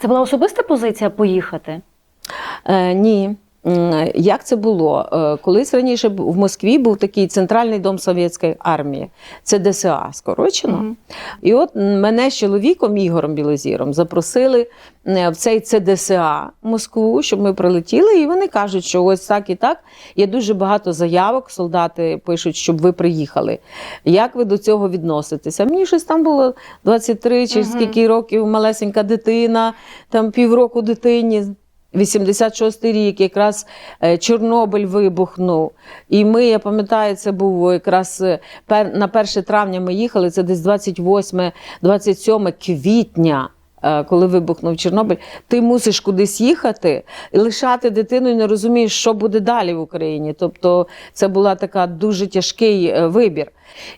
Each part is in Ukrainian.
Це була особиста позиція поїхати? Е, ні. Як це було? Е, Колись раніше в Москві був такий центральний дом совєтської армії, це ДСА скорочено. Мгм. І от мене з чоловіком Ігорем Білозіром запросили в цей ЦДСА Москву, щоб ми прилетіли. І вони кажуть, що ось так і так. Є дуже багато заявок. Солдати пишуть, щоб ви приїхали. Як ви до цього відноситеся? Мені щось там було 23 чи Мгм. скільки років малесенька дитина, там півроку дитині. 86-й рік, якраз е, Чорнобиль вибухнув. І ми, я пам'ятаю, це був якраз е, на 1 травня ми їхали, це десь 28-27 квітня. е, Коли вибухнув Чорнобиль, ти мусиш кудись їхати і лишати дитину і не розумієш, що буде далі в Україні. Тобто це була така дуже тяжкий вибір.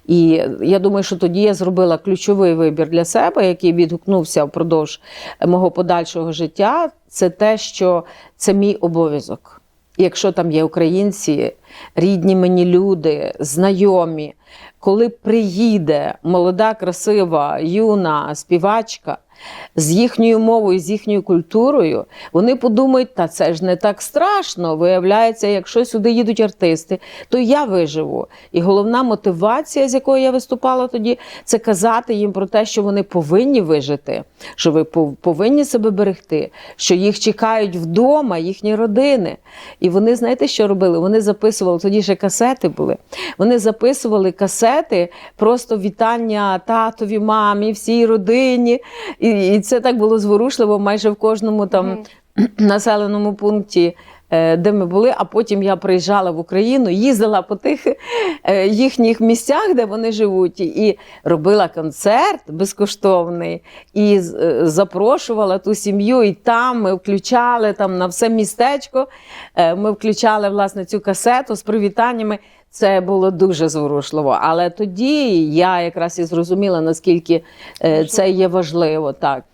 І я думаю, що тоді я зробила ключовий вибір для себе, який відгукнувся впродовж мого подальшого життя. Це те, що це мій обов'язок. Якщо там є українці, рідні мені люди, знайомі, коли приїде молода, красива, юна співачка з їхньою мовою, з їхньою культурою, вони подумають, та це ж не так страшно. Виявляється, якщо сюди їдуть артисти, то я виживу. І головна мотивація, з якою я виступала тоді, це казати їм про те, що вони повинні вижити, що ви повинні себе берегти, що їх чекають вдома, їхні родини. І вони, знаєте, що робили? Вони записували, тоді ще касети були. Вони записували касети, просто вітання татові, мамі, всій родині. І, і це так було зворушливо майже в кожному там населеному пункті. е, Де ми були, а потім я приїжджала в Україну, їздила по тих е, їхніх місцях, де вони живуть, і робила концерт безкоштовний, і е, запрошувала ту сім'ю. І там ми включали там на все містечко. Ми включали власне цю касету з привітаннями. Це було дуже зворушливо. Але тоді я якраз і зрозуміла, наскільки е, це є важливо. Так.